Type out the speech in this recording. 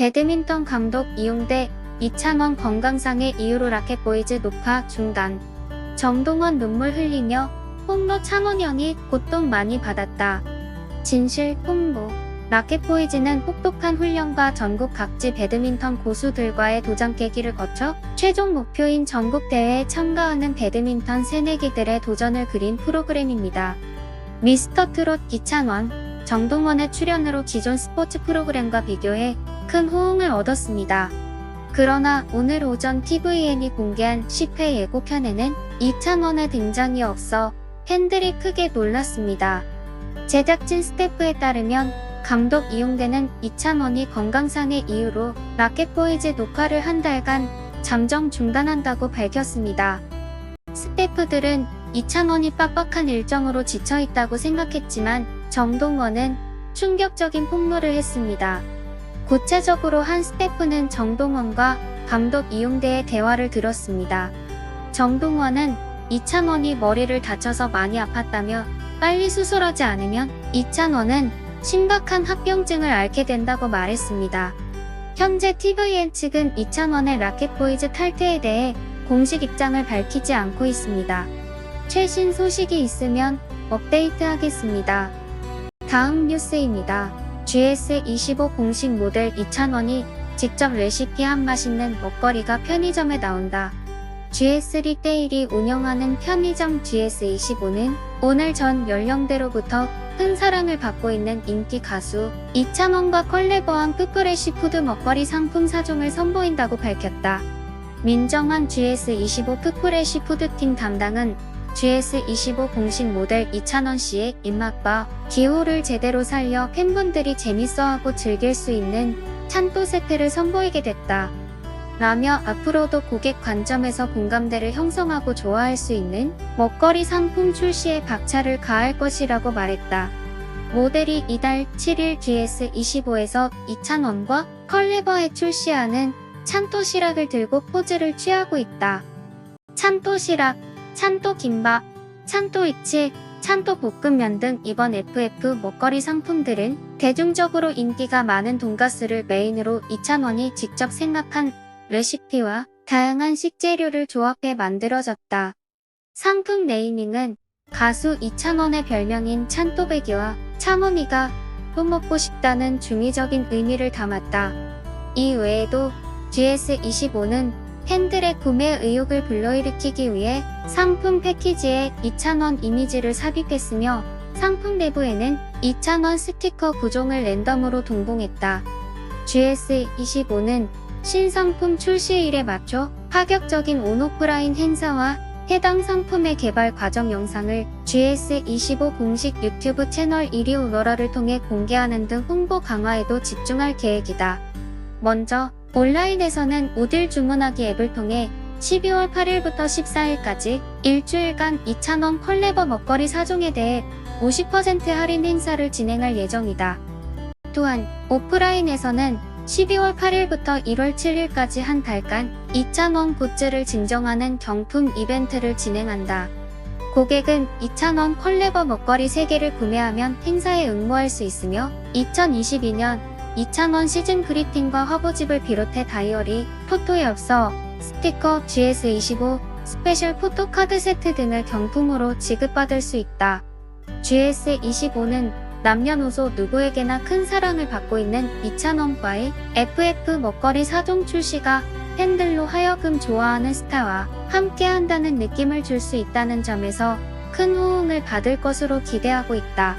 배드민턴 감독 이용대 이창원 건강상의 이유로 라켓보이즈 녹화 중단. 정동원 눈물 흘리며 홍로 창원형이 고통 많이 받았다. 진실 홍보. 라켓보이즈는 혹독한 훈련과 전국 각지 배드민턴 고수들과의 도전 깨기를 거쳐 최종 목표인 전국대회에 참가하는 배드민턴 새내기들의 도전을 그린 프로그램입니다. 미스터 트롯 이창원, 정동원의 출연으로 기존 스포츠 프로그램과 비교해 큰 호응을 얻었습니다. 그러나 오늘 오전 TVN이 공개한 10회 예고편에는 이창원의 등장이 없어 팬들이 크게 놀랐습니다. 제작진 스태프에 따르면 감독 이용대는 이창원이 건강상의 이유로 라켓보이즈 녹화를 한 달간 잠정 중단한다고 밝혔습니다. 스태프들은 이창원이 빡빡한 일정으로 지쳐있다고 생각했지만 정동원은 충격적인 폭로를 했습니다. 구체적으로 한 스태프는 정동원과 감독 이용대의 대화를 들었습니다. 정동원은 이창원이 머리를 다쳐서 많이 아팠다며 빨리 수술하지 않으면 이창원은 심각한 합병증을 앓게 된다고 말했습니다. 현재 TVN 측은 이창원의 라켓보이즈 탈퇴에 대해 공식 입장을 밝히지 않고 있습니다. 최신 소식이 있으면 업데이트하겠습니다. 다음 뉴스입니다. GS25 공식 모델 이찬원이 직접 레시피한 맛있는 먹거리가 편의점에 나온다. GS 리테일이 운영하는 편의점 GS25는 오늘 전 연령대로부터 큰 사랑을 받고 있는 인기 가수 이찬원과 컬래버한 푸프레시 푸드 먹거리 상품 사종을 선보인다고 밝혔다. 민정한 GS25 푸프레시 푸드팀 담당은 GS25 공식 모델 이찬원 씨의 입맛과 기호를 제대로 살려 팬분들이 재밌어하고 즐길 수 있는 찬또 세트를 선보이게 됐다. 라며 앞으로도 고객 관점에서 공감대를 형성하고 좋아할 수 있는 먹거리 상품 출시에 박차를 가할 것이라고 말했다. 모델이 이달 7일 GS25에서 이찬원과 컬레버에 출시하는 찬또시락을 들고 포즈를 취하고 있다. 찬또시락, 찬또 김밥, 찬또 이치, 찬또 볶음면 등 이번 FF 먹거리 상품들은 대중적으로 인기가 많은 돈가스를 메인으로 이찬원이 직접 생각한 레시피와 다양한 식재료를 조합해 만들어졌다. 상품 네이밍은 가수 이찬원의 별명인 찬또배기와 창원이가 또 먹고 싶다는 중의적인 의미를 담았다. 이 외에도 GS25는 팬들의 구매 의욕을 불러일으키기 위해 상품 패키지에 2,000원 이미지를 삽입했으며 상품 내부에는 2,000원 스티커 구종을 랜덤으로 동봉했다. GS25는 신상품 출시일에 맞춰 파격적인 온오프라인 행사와 해당 상품의 개발 과정 영상을 GS25 공식 유튜브 채널 1위 오너라를 통해 공개하는 등 홍보 강화에도 집중할 계획이다. 먼저 온라인에서는 오딜 주문하기 앱을 통해 12월 8일부터 14일까지 일주일간 2,000원 컬레버 먹거리 사종에 대해 50% 할인 행사를 진행할 예정이다. 또한 오프라인에서는 12월 8일부터 1월 7일까지 한 달간 2,000원 굿즈를 증정하는 경품 이벤트를 진행한다. 고객은 2,000원 컬레버 먹거리 3개를 구매하면 행사에 응모할 수 있으며 2022년 2,000원 시즌 그리팅과 화보집을 비롯해 다이어리, 포토엽서, 스티커, GS25, 스페셜 포토카드 세트 등을 경품으로 지급받을 수 있다. GS25는 남녀노소 누구에게나 큰 사랑을 받고 있는 2,000원과의 FF 먹거리 4종 출시가 팬들로 하여금 좋아하는 스타와 함께 한다는 느낌을 줄 수 있다는 점에서 큰 호응을 받을 것으로 기대하고 있다.